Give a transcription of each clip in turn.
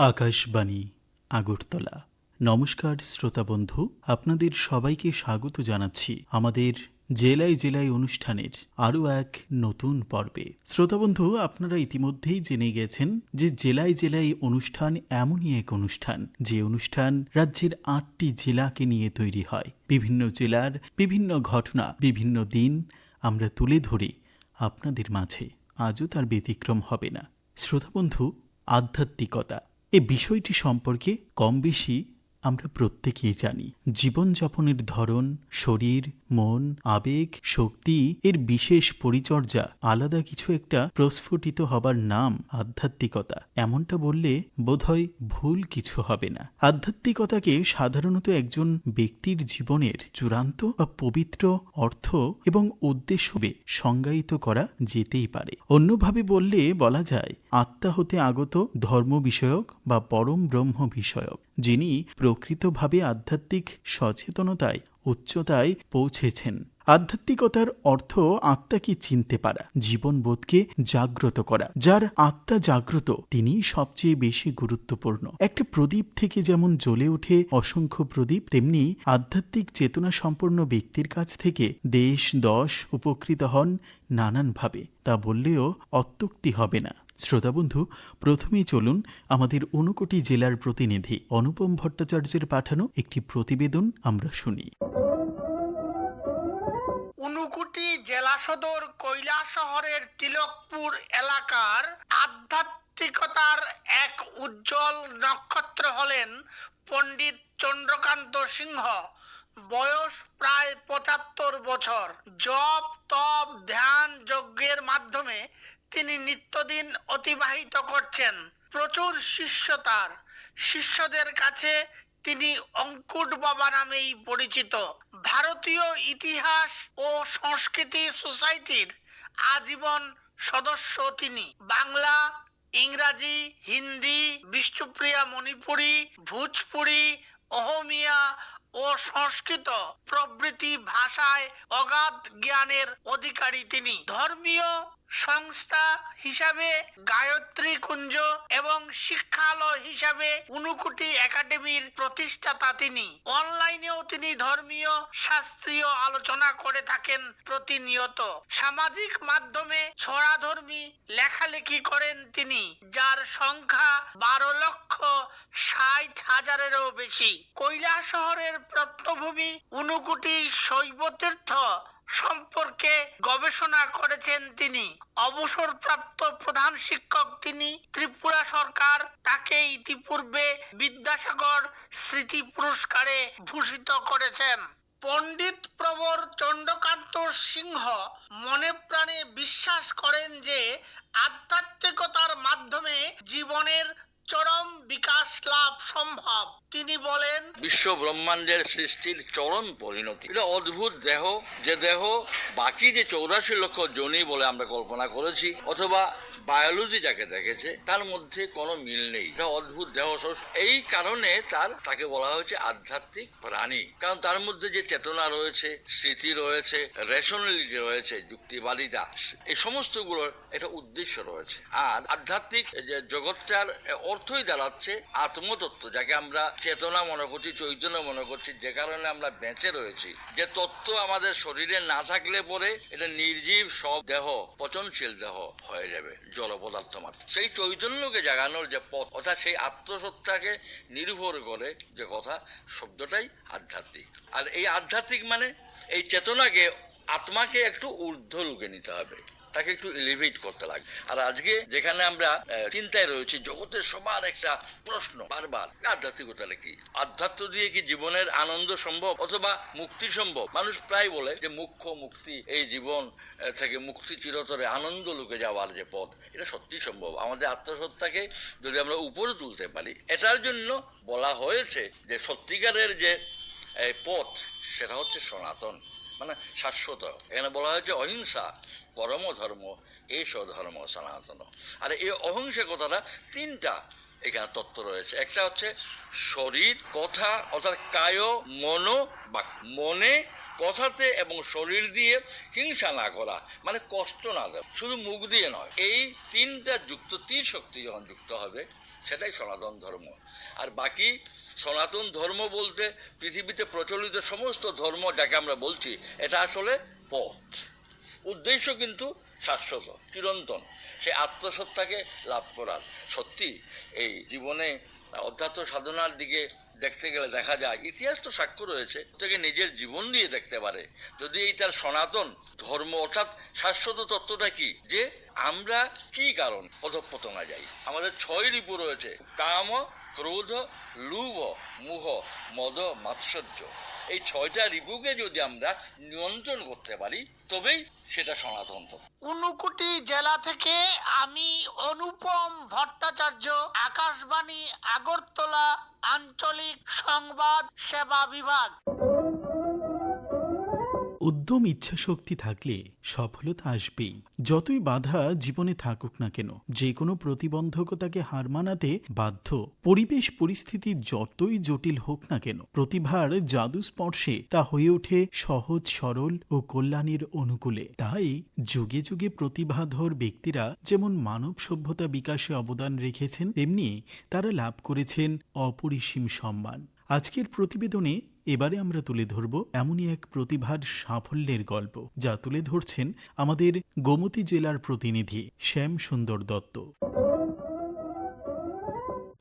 আকাশবাণী, আগরতলা। নমস্কার শ্রোতা বন্ধু, আপনাদের সবাইকে স্বাগত জানাচ্ছি আমাদের জেলায় জেলায় অনুষ্ঠানের আরও এক নতুন পর্বে। শ্রোতা বন্ধু, আপনারা ইতিমধ্যেই জেনে গেছেন যে জেলায় জেলায় অনুষ্ঠান এমনই এক অনুষ্ঠান, যে অনুষ্ঠান রাজ্যের আটটি জেলাকে নিয়ে তৈরি হয়। বিভিন্ন জেলার বিভিন্ন ঘটনা, বিভিন্ন দিন আমরা তুলে ধরি আপনাদের মাঝে। আজও তার ব্যতিক্রম হবে না। শ্রোতা বন্ধু, আধ্যাত্মিকতা। এ বিষয়টি সম্পর্কে কম বেশি আমরা প্রত্যেকেই জানি, জীবনযাপনের ধরন, শরীর, মন, আবেগ, শক্তি, এর বিশেষ পরিচর্যা, আলাদা কিছু একটা প্রস্ফুটিত হবার নাম আধ্যাত্মিকতা। এমনটা বললে বোধহয় ভুল কিছু হবে না। আধ্যাত্মিকতাকে সাধারণত একজন ব্যক্তির জীবনের চূড়ান্ত বা পবিত্র অর্থ এবং উদ্দেশ্যবে সংজ্ঞায়িত করা যেতেই পারে। অন্যভাবে বললে বলা যায়, আত্মা হতে আগত ধর্ম বিষয়ক বা পরম ব্রহ্ম বিষয়ক যিনি প্রকৃতভাবে আধ্যাত্মিক সচেতনতায়, উচ্চতায় পৌঁছেছেন। আধ্যাত্মিকতার অর্থ আত্মাকে চিনতে পারা, জীবনবোধকে জাগ্রত করা। যার আত্মা জাগ্রত তিনি সবচেয়ে বেশি গুরুত্বপূর্ণ। একটা প্রদীপ থেকে যেমন জ্বলে ওঠে, অসংখ্য প্রদীপ, তেমনি আধ্যাত্মিক চেতনা সম্পন্ন ব্যক্তির কাছ থেকে দেশ, দশ উপকৃত হন নানানভাবে। তা বললেও অত্যুক্তি হবে না। শ্রোতাবন্ধু প্রথমেই চলুন আমাদের ঊনকোটি জেলার প্রতিনিধি অনুপম ভট্টাচার্যের পাঠানো একটি প্রতিবেদন আমরা শুনি। উনুকুটি জেলা সদর কৈলাস শহরের তিলকপুর এলাকার আধ্যাত্মিকতার এক উজ্জ্বল নক্ষত্র হলেন পণ্ডিত চন্দ্রকান্ত সিংহ। বয়স প্রায় পঁচাত্তর বছর। জপ, তপ, ধ্যান, যজ্ঞের মাধ্যমে তিনি নিত্যদিন অতিবাহিত করছেন। প্রচুর শিষ্য তার। শিষ্যদের কাছে তিনি অঙ্কুট বাবা নামেই পরিচিত। ভারতীয় ইতিহাস ও সংস্কৃতি সোসাইটির আজীবন সদস্য তিনি। বাংলা, ইংরাজি, হিন্দি, বিষ্ণুপ্রিয়া মণিপুরী, ভোজপুরি, অহমিয়া ও সংস্কৃত প্রভৃতি ভাষায় অগাধ জ্ঞানের অধিকারী তিনি। ধর্মীয় সংস্থা হিসাবে, গায়ত্রী কুঞ্জ এবং শিক্ষালয় হিসাবে উনুকুটি একাডেমির প্রতিষ্ঠাতা তিনি। অনলাইনেও তিনি ধর্মীয়, শাস্ত্রীয় আলোচনা করে থাকেন প্রতিনিয়ত। সামাজিক মাধ্যমে ছড়াধর্মী লেখালেখি করেন তিনি, যার সংখ্যা বারো লক্ষ ষাট হাজারেরও বেশি। কৈলাস শহরের প্রত্নভূমি উনুকুটি শৈবতীর্থ সম্পর্কে গবেষণা করেছেন তিনি। অবসরপ্রাপ্ত প্রধান শিক্ষক তিনি। ত্রিপুরা সরকার তাকে ইতিপূর্বে বিদ্যাসাগর স্মৃতি পুরস্কারে ভূষিত করেছেন। পণ্ডিত প্রবর চন্দ্রকান্ত সিংহ মনে প্রাণে বিশ্বাস করেন যে আধ্যাত্মিকতার মাধ্যমে জীবনের চরম বিকাশ লাভ সম্ভব। তিনি বলেন বিশ্ব ব্রহ্মাণ্ডের সৃষ্টির চরম পরিণতি। এটা অদ্ভুত দেহ। যে দেহ বাকি যে চৌরাশি লক্ষ জনি বলে আমরা কল্পনা করেছি, অথবা বায়োলজি যাকে দেখেছে, তার মধ্যে কোনো মিল নেই। অদ্ভুত দেহ এই কারণে তার, তাকে বলা হয়েছে আধ্যাত্মিক প্রাণী। কারণ তার মধ্যে যে চেতনা রয়েছে, স্মৃতি রয়েছে রেশনালিটি রয়েছে, যুক্তিবাদিতা এই সমস্তগুলোর একটা উদ্দেশ্য রয়েছে। আর আধ্যাত্মিক যে জগৎটার অর্থই দাঁড়াচ্ছে আত্মতত্ত্ব, যাকে আমরা চেতনা মনে করছি, চৈতন্য মনে করছি, যে কারণে আমরা বেঁচে রয়েছি। যে তত্ত্ব আমাদের শরীরে না থাকলে পরে এটা নির্জীব সব দেহ, পচনশীল দেহ হয়ে যাবে। জল পদার্থ মাত্র সেই চৈতন্যকে জাগানোর যে পথ, অর্থাৎ সেই আত্মসত্তাকে নির্ভর করে যে কথা, শব্দটাই আধ্যাত্মিক। আর এই আধ্যাত্মিক মানে এই চেতনাকে, আত্মাকে একটু ঊর্ধ্ব লুকে নিতে হবে। তাকে একটু এলিভেট করতে লাগবে আর আজকে যেখানে আমরা চিন্তায় রয়েছি, জগতের সবার একটা প্রশ্ন বারবার আধ্যাত্মিকতাটা কি? আধ্যাত্ম দিয়ে কি জীবনের আনন্দ সম্ভব অথবা মুক্তি সম্ভব? মানুষ প্রায় বলে যে মুখ্য মুক্তি, এই জীবন থেকে মুক্তি চিরতরে, আনন্দ লুকে যাওয়ার যে পথ, এটা সত্যি সম্ভব। আমাদের আত্মসত্তাকে যদি আমরা উপরে তুলতে পারি, এটার জন্য বলা হয়েছে যে সত্যিকারের যে পথ, সেটা হচ্ছে সনাতন। মানে শাশ্বত। এখানে বলা হয়েছে অহিংসা, পরম ধর্ম এস ধর্ম সনাতন। আর এই অহিংসা কথাটা তিনটা এখানে তত্ত্ব রয়েছে। একটা হচ্ছে শরীর, কথা, অর্থাৎ কায়, মনো বা মনে কথাতে এবং শরীর দিয়ে হিংসা না করা মানে কষ্ট না দেওয়া, শুধু মুখ দিয়ে নয়। এই তিনটা যুক্ত, তিন শক্তি যখন যুক্ত হবে, সেটাই সনাতন ধর্ম। আর বাকি সনাতন ধর্ম বলতে পৃথিবীতে প্রচলিত সমস্ত ধর্ম যাকে আমরা বলছি, এটা আসলে পথ। উদ্দেশ্য কিন্তু শাশ্বত, চিরন্তন। সে আত্মসত্তাকে লাভ করার। সত্যি, এই জীবনে অধ্যাত্ম সাধনার দিকে দেখতে গেলে দেখা যায়, ইতিহাস তো সাক্ষ্য রয়েছে থেকে নিজের জীবন দিয়ে দেখতে পারে। যদি এই তার সনাতন ধর্ম অর্থাৎ শাশ্বত তত্ত্বটা কি? যে আমরা কি কারণ অধঃপতনা যাই? আমাদের ছয় রিপু রয়েছে, কাম, ক্রোধ, লুভ, মুহ, মদ, মাৎসর্য। এই ছয়টা রিপুকে যদি আমরা নিয়ন্ত্রণ করতে পারি, তবেই সেটা সনাতন উনকুটি জেলা থেকে আমি অনুপম ভট্টাচার্য, আকাশবাণী, আগরতলা আঞ্চলিক সংবাদ সেবা বিভাগ। উদ্যম ইচ্ছাশক্তি থাকলে সফলতা আসবেই। যতই বাধা জীবনে থাকুক না কেন যে কোনো প্রতিবন্ধকতাকে হার মানাতে বাধ্য। পরিবেশ পরিস্থিতি যতই জটিল হোক না কেন, প্রতিভার জাদু স্পর্শে তা হয়ে ওঠে সহজ, সরল ও কল্যাণের অনুকূলে। তাই যুগে যুগে প্রতিভাধর ব্যক্তিরা যেমন মানব সভ্যতা বিকাশে অবদান রেখেছেন, তেমনি তারা লাভ করেছেন অপরিসীম সম্মান। আজকের প্রতিবেদনে এবারে আমরা তুলে ধরব এমনই এক প্রতিভার সাফল্যের গল্প, যা তুলে ধরছেন আমাদের গোমতী জেলার প্রতিনিধি শ্যাম সুন্দর দত্ত।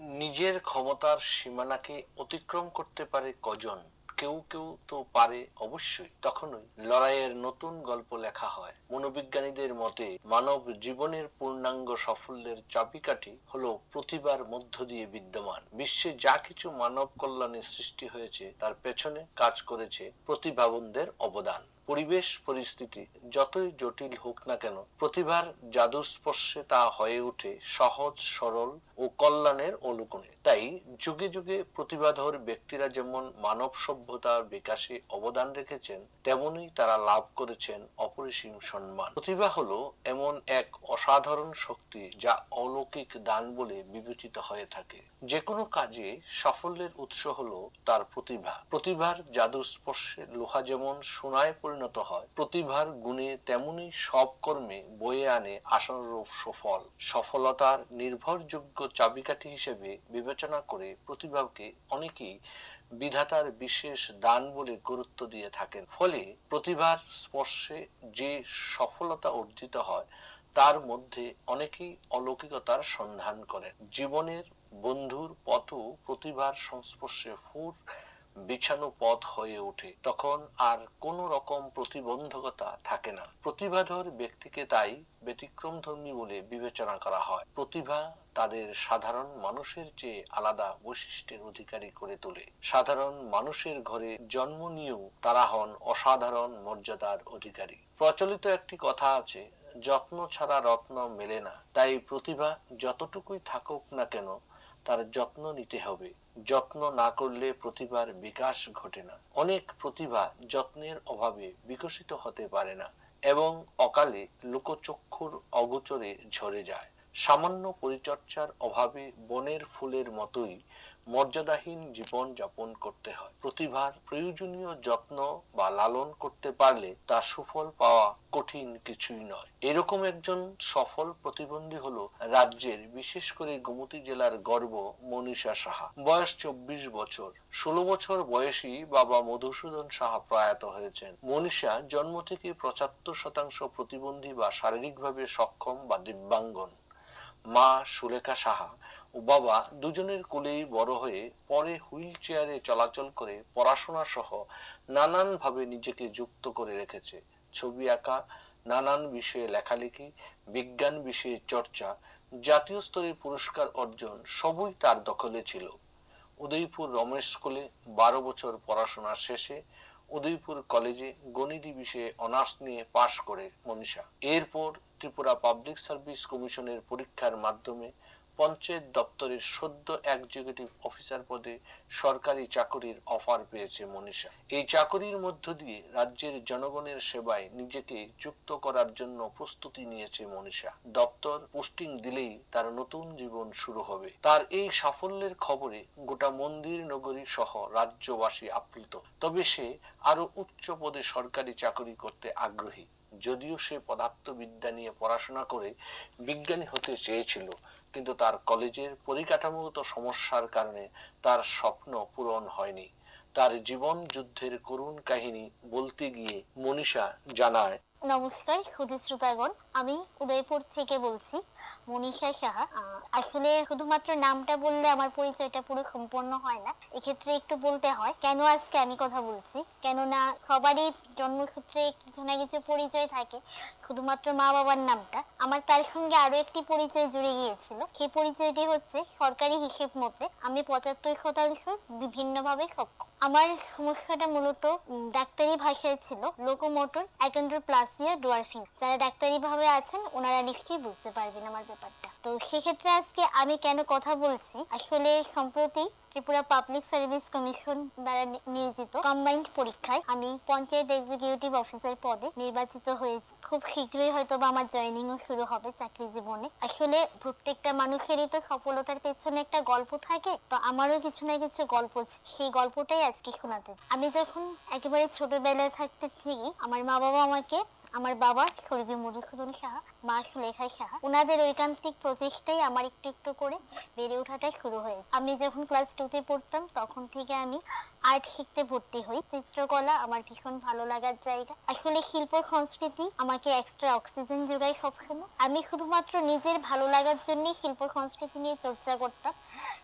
নিজের ক্ষমতার সীমানাকে অতিক্রম করতে পারে কজন? কেউ কেউ তো পারে অবশ্যই। তখনই লড়াইয়ের নতুন গল্প লেখা হয়। মনোবিজ্ঞানীদের মতে মানব জীবনের পূর্ণাঙ্গ সাফল্যের চাবিকাঠি হলো প্রতিভার মধ্য দিয়ে বিদ্যমান। বিশ্বে যা কিছু মানব কল্যাণে সৃষ্টি হয়েছে, তার পেছনে কাজ করেছে প্রতিভাবনদের অবদান। পরিবেশ, পরিস্থিতি যতই জটিল হোক না কেন, প্রতিভার জাদুর স্পর্শে তা হয়ে ওঠে সহজ, সরল ও কল্যাণের অনুকূলে। তাই যুগে যুগে প্রতিভাধর ব্যক্তিরা যেমন মানব সভ্যতার বিকাশে অবদান রেখেছেন, তেমনি তারা লাভ করেছেন অপরিসীম সম্মান। প্রতিভা হলো এমন এক অসাধারণ শক্তি যা অলৌকিক দান বলে বিবেচিত হয়ে থাকে। যে কোনো কাজে সাফল্যের উৎস হলো তার প্রতিভা। প্রতিভার জাদুর স্পর্শে লোহা যেমন সোনায় পরিণত হয়, প্রতিভার গুণে তেমনি সব কর্মে বয়ে আনে আশানুরূপ সফল। সফলতার নির্ভরযোগ্য চাবিকাঠি হিসেবে বিবেচনা করে প্রতিভাকে অনেকেই বিধাতার বিশেষ দান বলে গুরুত্ব দিয়ে থাকেন। ফলে প্রতিভার স্পর্শে যে সফলতা অর্জিত হয়, তার মধ্যে অনেকেই অলৌকিকতার সন্ধান করেন। জীবনের বন্ধুর পথও প্রতিভার সংস্পর্শে ফুর বিছানো পথ হয়ে ওঠে। তখন আর কোনো রকম প্রতিবন্ধকতা থাকে না। প্রতিভাধর ব্যক্তিকে তাই ব্যতিক্রম ধর্মী বলে বিবেচনা করা হয়। প্রতিভা তাদের সাধারণ মানুষের চেয়ে আলাদা বৈশিষ্ট্যের অধিকারী করে তোলে। সাধারণ মানুষের ঘরে জন্ম নিয়েও তারা হন অসাধারণ মর্যাদার অধিকারী। প্রচলিত একটি কথা আছে, যত্ন ছাড়া রত্ন মেলে না। তাই প্রতিভা যতটুকুই থাকুক না কেন, তার যত্ন নিতে হবে। যত্ন না করলে প্রতিভার বিকাশ ঘটে না। অনেক প্রতিভা যত্নের অভাবে বিকশিত হতে পারে না এবং অকালে লোকচক্ষুর অগোচরে ঝরে যায়। সামান্য পরিচর্যার অভাবে বনের ফুলের মতোই মর্যাদাহীন জীবন যাপন করতে হয়। প্রতিভার প্রয়োজনীয় যত্ন বা লালন করতে পারলে তার সুফল পাওয়া কঠিন কিছুই নয়। এরকম একজন সফল প্রতিবন্ধী হলো রাজ্যের, বিশেষ করে গোমতী জেলার গর্ব মনীষা সাহা। বয়স চব্বিশ বছর। ষোলো বছর বয়সী বাবা মধুসূদন সাহা প্রয়াত হয়েছেন। মনীষা জন্ম থেকে পঁচাত্তর শতাংশ প্রতিবন্ধী বা শারীরিকভাবে সক্ষম বা দিব্যাঙ্গন। মা সুলেখা সাহা ও বাবা দুজনের কোলেই বড় হয়ে পরে হুইল চেয়ারে চলাচল করে পড়াশোনা সহ নানান ভাবে নিজেকে যুক্ত করে রেখেছে। ছবি আঁকা, নানান বিষয়ে লেখালেখি, বিজ্ঞান বিষয়ে চর্চা, জাতীয় স্তরে পুরস্কার অর্জন সবই তার দখলে ছিল। উদয়পুর রমেশ স্কুলে বারো বছর পড়াশোনা শেষে উদয়পুর কলেজে গণিত বিষয়ে অনার্স নিয়ে পাশ করে মনীষা। এরপর ত্রিপুরা পাবলিক সার্ভিস কমিশনের পরীক্ষার মাধ্যমে পঞ্চায়েত দপ্তরের সদ্য এক্সিকিউটিভ অফিসার পদে সরকারি চাকরির অফার পেয়েছে মনীষা। এই চাকরির মধ্য দিয়ে রাজ্যের জনগণের সেবায় নিজেকে যুক্ত করার জন্য প্রস্তুতি নিয়েছে মনীষা। দপ্তর পোস্টিং দিলেই তার নতুন জীবন শুরু হবে। তার এই সাফল্যের খবরে গোটা মন্দির নগরী সহ রাজ্যবাসী আপ্লুত। তবে সে আরও উচ্চ পদে সরকারি চাকরি করতে আগ্রহী। যদিও সে পদার্থবিদ্যা নিয়ে পড়াশোনা করে বিজ্ঞানী হতে চেয়েছিল, কিন্তু তার কলেজের পরিকাঠামোগত সমস্যার কারণে তার স্বপ্ন পূরণ হয়নি। তার জীবন যুদ্ধের করুণ কাহিনী বলতে গিয়ে মনীষা জানায় নমস্কার, সুধী শ্রোতাগণ। আমি উদয়পুর থেকে বলছি, মনীষা সাহা। আসলে শুধুমাত্র নামটা বললে আমার পরিচয়টা পুরো সম্পন্ন হয় না। এক্ষেত্রে একটু বলতে হয়, কেন আজকে আমি কথা বলছি? কেননা সবারই জন্মসূত্রে কিছু না কিছু পরিচয় থাকে। শুধুমাত্র মা বাবার নামটা, আমার তার সঙ্গে আরও একটি পরিচয় জুড়ে গিয়েছিল। সেই পরিচয়টি হচ্ছে সরকারি হিসেব মতে আমি পঁচাত্তর শতাংশ বিভিন্নভাবে সক্ষম। আমার সমস্যাটা মূলত ডাক্তারি ভাষায় ছিল লোকোমোটর অ্যাকেন্ড্রোপ্লাসিয়া ডোয়ারফিন যারা ডাক্তারি ভাবে আছেন, ওনারা নিশ্চয়ই বুঝতে পারবেন আমার ব্যাপারটা। তো সেক্ষেত্রে আজকে আমি কেন কথা বলছি? আসলে সম্প্রতি ত্রিপুরা পাবলিক সার্ভিস কমিশন দ্বারা নিয়োজিত কম্বাইন্ড পরীক্ষায় আমি পঞ্চায়েত এক্সিকিউটিভ অফিসার পদে নির্বাচিত হয়েছি। খুব শীঘ্রই হয়তো বা আমার জয়েনিংও শুরু হবে চাকরি জীবনে। আসলে প্রত্যেকটা মানুষেরই তো সফলতার পেছনে একটা গল্প থাকে, তো আমারও কিছু না কিছু গল্প সেই গল্পটাই আজকে শোনাতে। আমি যখন একেবারে ছোটবেলায় থাকতে থেকে, আমার মা বাবা আমাকে আমার বাবা স্বর্গীয় মধুসূদন সাহা, মা সুলেখা সাহা ওনাদের ঐকান্তিক প্রচেষ্টাই আমার একটু একটু করে বেড়ে ওঠাটা শুরু হয়েছে। আমি যখন ক্লাস টুতে পড়তাম, তখন থেকে আমি আর্ট শিখতে ভর্তি হই। চিত্রকলা আমার ভীষণ ভালো লাগার জায়গা। আসলে শিল্প সংস্কৃতি আমাকে এক্সট্রা অক্সিজেন যোগায় সবসময়। আমি শুধুমাত্র নিজের ভালো লাগার জন্যই শিল্প সংস্কৃতি নিয়ে চর্চা করতাম,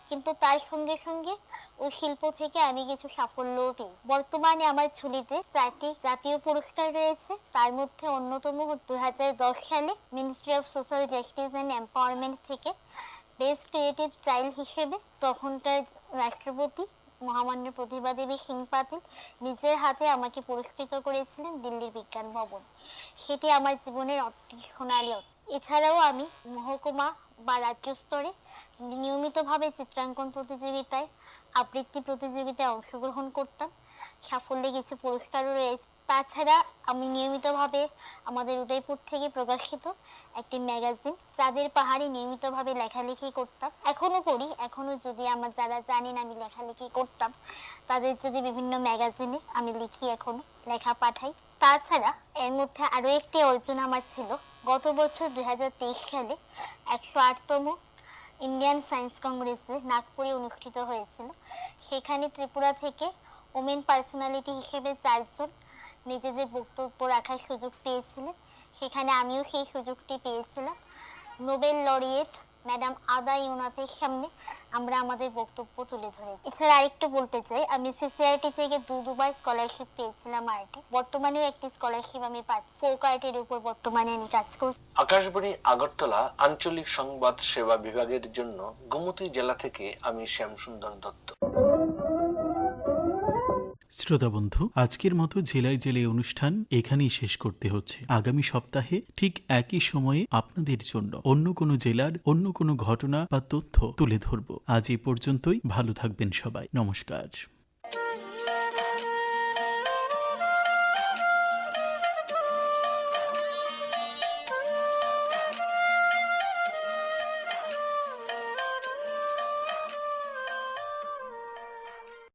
কিন্তু তার সঙ্গে সঙ্গে ওই শিল্প থেকে আমি কিছু সাফল্যও পেয়ে বর্তমানে আমার ঝুলিতে চারটি জাতীয় পুরস্কার রয়েছে। তার মধ্যে অন্যতম দুই সালে ministry of social justice and empowerment থেকে বেস্ট ক্রিয়েটিভ চাইল্ড হিসেবে তখনকার রাষ্ট্রপতি মহামান্য প্রতিভা দেবী সিং পাতিল নিজের হাতে আমাকে পুরস্কৃত করেছিলেন দিল্লির বিজ্ঞান ভবন। সেটি আমার জীবনের অতি সোনালী এছাড়াও আমি মহকুমা বা রাজ্য স্তরে নিয়মিতভাবে চিত্রাঙ্কন প্রতিযোগিতায়, আবৃত্তি প্রতিযোগিতায় অংশগ্রহণ করতাম। সাফল্যে কিছু পুরস্কারও রয়েছে। তাছাড়া আমি নিয়মিতভাবে আমাদের উদয়পুর থেকে প্রকাশিত একটি ম্যাগাজিন, চাঁদের পাহাড়ে নিয়মিতভাবে লেখালেখি করতাম। এখনও করি এখনও যদি আমার যারা জানেন আমি লেখালেখি করতাম, তাদের যদি বিভিন্ন ম্যাগাজিনে আমি লিখি এখনও, লেখা পাঠাই। তাছাড়া এর মধ্যে আরও একটি অর্জন আমার ছিল। গত বছর দু হাজার তেইশ সালে একশো আটতম ইন্ডিয়ান সায়েন্স কংগ্রেসে নাগপুরে অনুষ্ঠিত হয়েছিল। সেখানে ত্রিপুরা থেকে ওমেন পার্সোনালিটি হিসেবে চারজন নিজেদের বক্তব্য রাখার সুযোগ পেয়েছিলেন সেখানে আমিও সেই সুযোগটি পেয়েছিলাম। নোবেল লরিয়েট ম্যাডাম আদা ইউনাথের সামনে আমরা আমাদের বক্তব্য তুলে ধরে এছাড়া আরেকটু বলতে চাই, আমি সিসিআইটি থেকে দু দুবার স্কলারশিপ পেয়েছিলাম আর্টে বর্তমানেও একটি স্কলারশিপ আমি পাচ্ছি। ফোক আর্টের উপর বর্তমানে আমি কাজ করছি। আকাশবাণী আগরতলা আঞ্চলিক সংবাদ সেবা বিভাগের জন্য গোমতী জেলা থেকে আমি শ্যামসুন্দর দত্ত। শ্রোতা বন্ধু, আজকের মতো জেলায় জেলায় অনুষ্ঠান এখানেই শেষ করতে হচ্ছে। আগামী সপ্তাহে ঠিক একই সময়ে আপনাদের জন্য অন্য কোনো জেলার অন্য কোনো ঘটনা বা তথ্য তুলে ধরব। আজ এ পর্যন্তই, ভালো থাকবেন সবাই। নমস্কার।